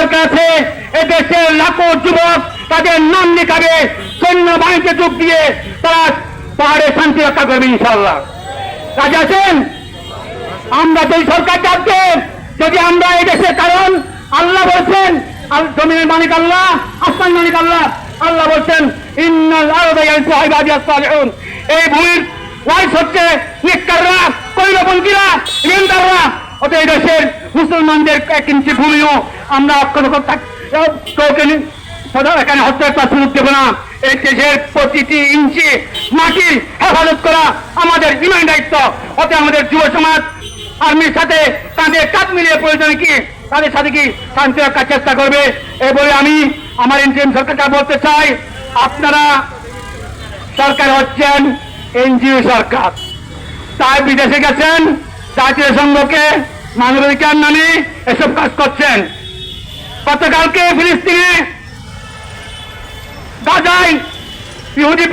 দরকার আছে এদেশের লাখো যুবক তাদের নাম লিখাবে, সৈন্য বাহিনীতে যোগ দিয়ে তারা পাহাড়ে শান্তি রক্ষা করবে ইনশাল্লাহ কাজে আছেন? আমরা যেই সরকার চাচ্ছে যদি আমরা এই কারণ, আল্লাহ বলছেন জমিনের মালিক আল্লাহ আসমান মালিক আল্লাহ আল্লাহ বলছেন, ইন্নাল এই ভূমির ওয়াইস হচ্ছে নিকাররা। অত এই দেশের মুসলমানদের এক ইঞ্চি ভূমিও আমরা কাউকে এখানে হত্যার সুযোগ দেব না। এই দেশের প্রতিটি ইঞ্চি মাটির হেফাজত করা আমাদের ইমান দায়িত্ব। অতএব আমাদের যুব সমাজ, আর্মির সাথে তাদের কাজ মিলিয়ে প্রয়োজন কি? তাদের সাথে কি শান্তি রাখার চেষ্টা করবে? এ বলে আমি আমার ইন্ডিয়ান সরকারকে বলতে চাই, আপনারা সরকার হচ্ছেন এনজিও সরকার। তাই বিদেশে গেছেন জাতীয় সংঘকে মানবাধিকার নামে এসব কাজ করছেন। গতকালকে ফিলিস্তিনে গাজায় ইহুদি